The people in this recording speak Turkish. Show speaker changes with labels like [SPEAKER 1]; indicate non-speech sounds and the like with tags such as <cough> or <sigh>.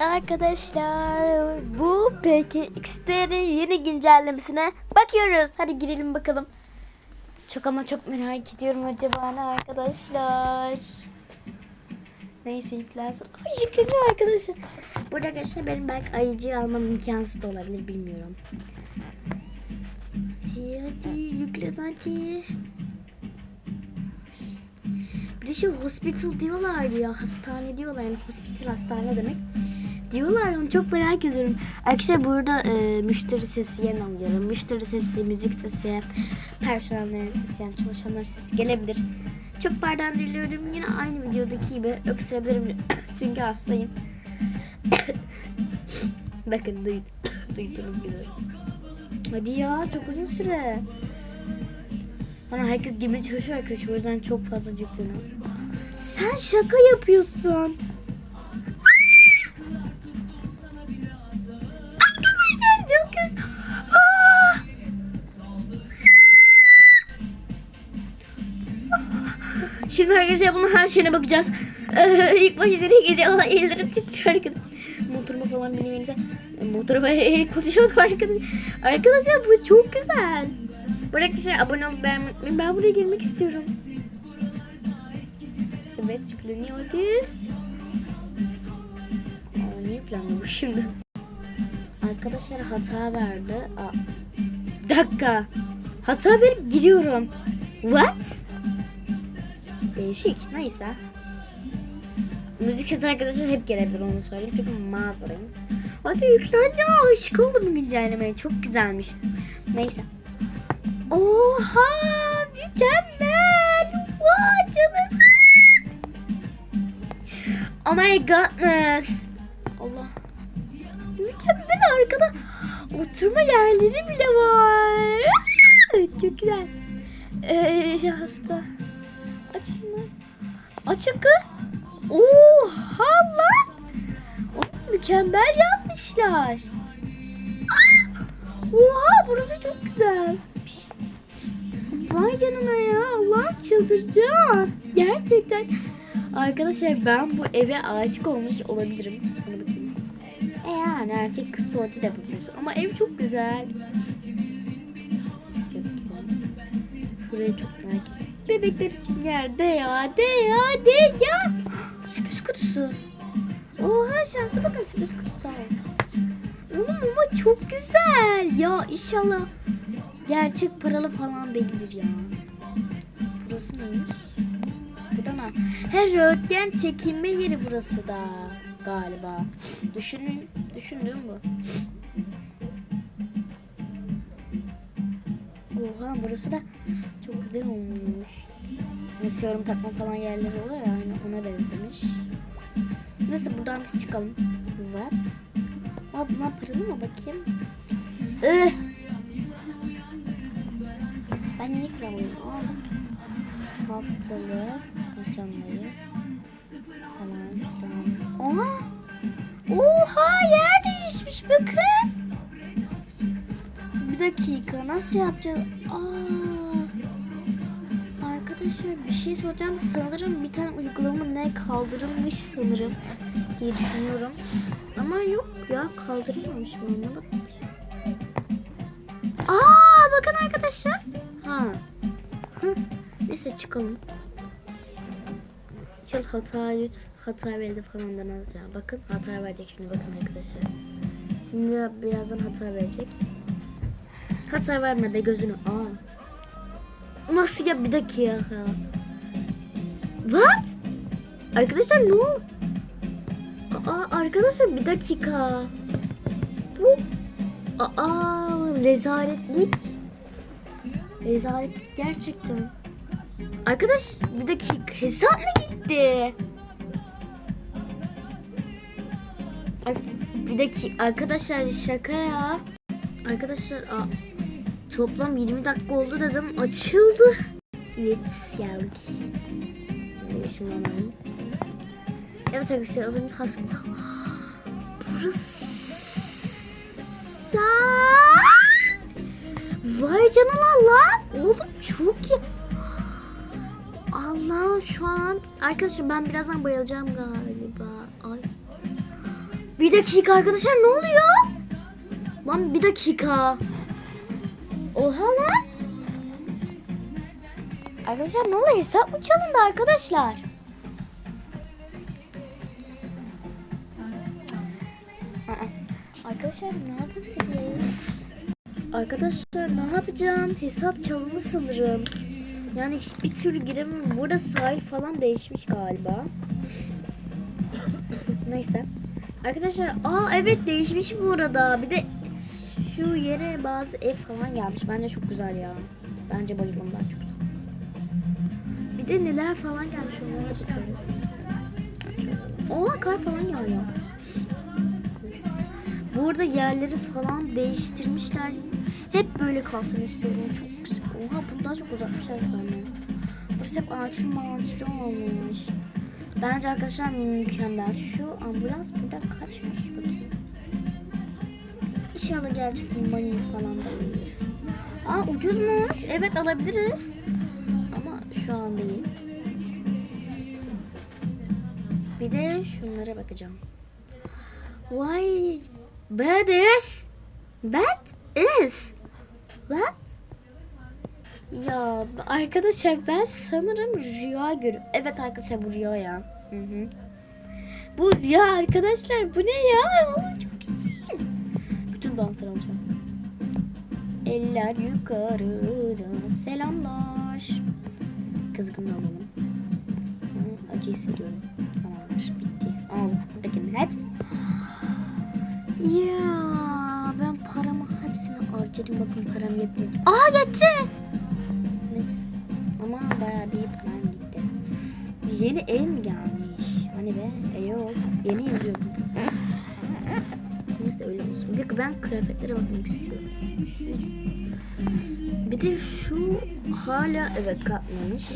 [SPEAKER 1] Arkadaşlar bu PKXD'nin yeni güncellemesine bakıyoruz. Hadi girelim bakalım. Çok ama çok merak ediyorum acaba ne arkadaşlar. Neyse yüklensin. Ay yükleniyor arkadaşlar. Burada arkadaşlar benim belki ayıcıyı almam imkansız da olabilir bilmiyorum. Hadi hadi yüklen hadi. Bir de şu hospital diyorlar ya hastane diyorlar yani hospital hastane demek. Diyorlar onu çok merak ediyorum. Arkadaşlar burada e, müşteri sesi yen alıyorum. Müşteri sesi, müzik sesi, personellerin sesi yani çalışanların sesi gelebilir. Çok pardon diliyorum. Yine aynı videodaki gibi öksürebilirim. <coughs> Çünkü hastayım. <coughs> Bakın duy, <coughs> duydunuz gibi. Hadi ya çok uzun süre. Bana herkes gibi çalışıyor arkadaşlar o yüzden çok fazla yükleniyor. Sen şaka yapıyorsun. Şimdi arkadaşlar bunun her şeyine bakacağız. Ee, ilk başta nereye gidiyor? Allah ellerim titriyor arkadaşlar. Motoruma falan binmenize. Motoruma el konuşuyordum arkadaşlar. Arkadaşlar bu çok güzel. Bu arkadaşlar abone olup beğenmeyi. Ben buraya girmek istiyorum. Evet yükleniyor hadi. Aa, niye yüklenmiyor şimdi? Arkadaşlar hata verdi. Aa, dakika. Hata verip giriyorum. What? Değişik. Neyse. Müzik sesi arkadaşlar hep gelebilir onu söyleyeyim. Çünkü mazurayım. Hadi yüklen ya. Aşık oldum güncellemeye. Çok güzelmiş. Neyse. Oha mükemmel. Vay canım. Oh my goodness. Allah. Mükemmel arkada. Oturma yerleri bile var. Çok güzel. Ee, hasta. Açın kız. Oha lan. Mükemmel yapmışlar. Oha burası çok güzel. Vay canına ya Allah'ım çıldıracağım. Gerçekten. Arkadaşlar ben bu eve aşık olmuş olabilirim. Buna bakayım. E yani erkek kız tuvaleti de yapabilirsin. Ama ev çok güzel. Şuraya çok merak ediyorum. Bebekler için yer de ya de ya de ya. Sürpriz kutusu. Oha şansa bakın sürpriz kutusu. Oğlum ama çok güzel. Ya inşallah gerçek paralı falan değildir ya. Burası neymiş? Burada ne? Her röntgen çekinme yeri burası da galiba. Düşünün, düşündüğüm bu. Oha burası da çok güzel olmuş. Mesela yorum takma falan yerleri oluyor ya aynı ona benzemiş. Neyse buradan biz çıkalım. What? Aa bunlar paralı mı bakayım? Ih! Ben niye kıramıyorum? Aa. Haftalı insanları falan filan. Oha! Oha yer değişmiş bakın. Bir dakika nasıl yapacağız? Aa! Arkadaşlar bir şey soracağım. Sanırım bir tane uygulama ne kaldırılmış sanırım diye düşünüyorum. Ama yok ya kaldırılmamış mı ona bak. Aa bakın arkadaşlar. Ha. Hı. Neyse çıkalım. Çıl hata lütfen hata verdi falan demez ya. Bakın hata verecek şimdi bakın arkadaşlar. Şimdi birazdan hata verecek. Hata verme be gözünü. Aa. Nasıl ya bir dakika. What? Arkadaşlar ne oldu? Aa arkadaşlar bir dakika. Bu Aa rezaletlik. Rezaletlik gerçekten. Arkadaş bir dakika hesap mı gitti? Bir dakika arkadaşlar şaka ya. Arkadaşlar aa, toplam 20 dakika oldu dedim açıldı. Evet geldik. Şunu alalım. Evet arkadaşlar az önce hasta. Burası. Vay canına lan. Oğlum çok iyi. Allah şu an arkadaşlar ben birazdan bayılacağım galiba. Ay. Bir dakika arkadaşlar ne oluyor? Lan bir dakika. Oha lan. Arkadaşlar ne oluyor? Hesap mı çalındı arkadaşlar? Arkadaşlar ne yapabiliriz? Arkadaşlar ne yapacağım? Hesap çalındı sanırım. Yani bir türlü giremem. Burada sahil falan değişmiş galiba. Neyse. Arkadaşlar aa evet değişmiş bu arada. Bir de şu yere bazı ev falan gelmiş. Bence çok güzel ya. Bence bayıldım ben çok. Bir de neler falan gelmiş onlara bakarız. Oha kar falan yağıyor. Bu arada yerleri falan değiştirmişler. Hep böyle kalsın istiyorum. Çok güzel. Oha bundan çok uzatmışlar benden. Burası hep ağaçlı ağaçlı olmuş. Bence arkadaşlar mükemmel. Şu ambulans burada kaçmış bakayım. İnşallah gerçek bir money falan da olabilir. Aa ucuzmuş. Evet alabiliriz. Ama şu an değil. Bir de şunlara bakacağım. Why bad is bad is what? Ya arkadaşlar ben sanırım rüya görüyorum. Evet arkadaşlar bu rüya ya. Hı hı. Bu rüya arkadaşlar bu ne ya? Çok danslar alacağım. Eller yukarı selamlar. Kızgın alalım. Acı hissediyorum. Tamamdır bitti. Al buradakinin hepsi. Ya ben paramı hepsini harcadım bakın param yetmedi. Aa yetti. Neyse. Ama bayağı bir param gitti. Yeni ev mi gelmiş? Hani be? E yok. Yeni yazıyor burada. Ben kıyafetlere bakmak istiyorum. Bir de şu hala evet katmamış.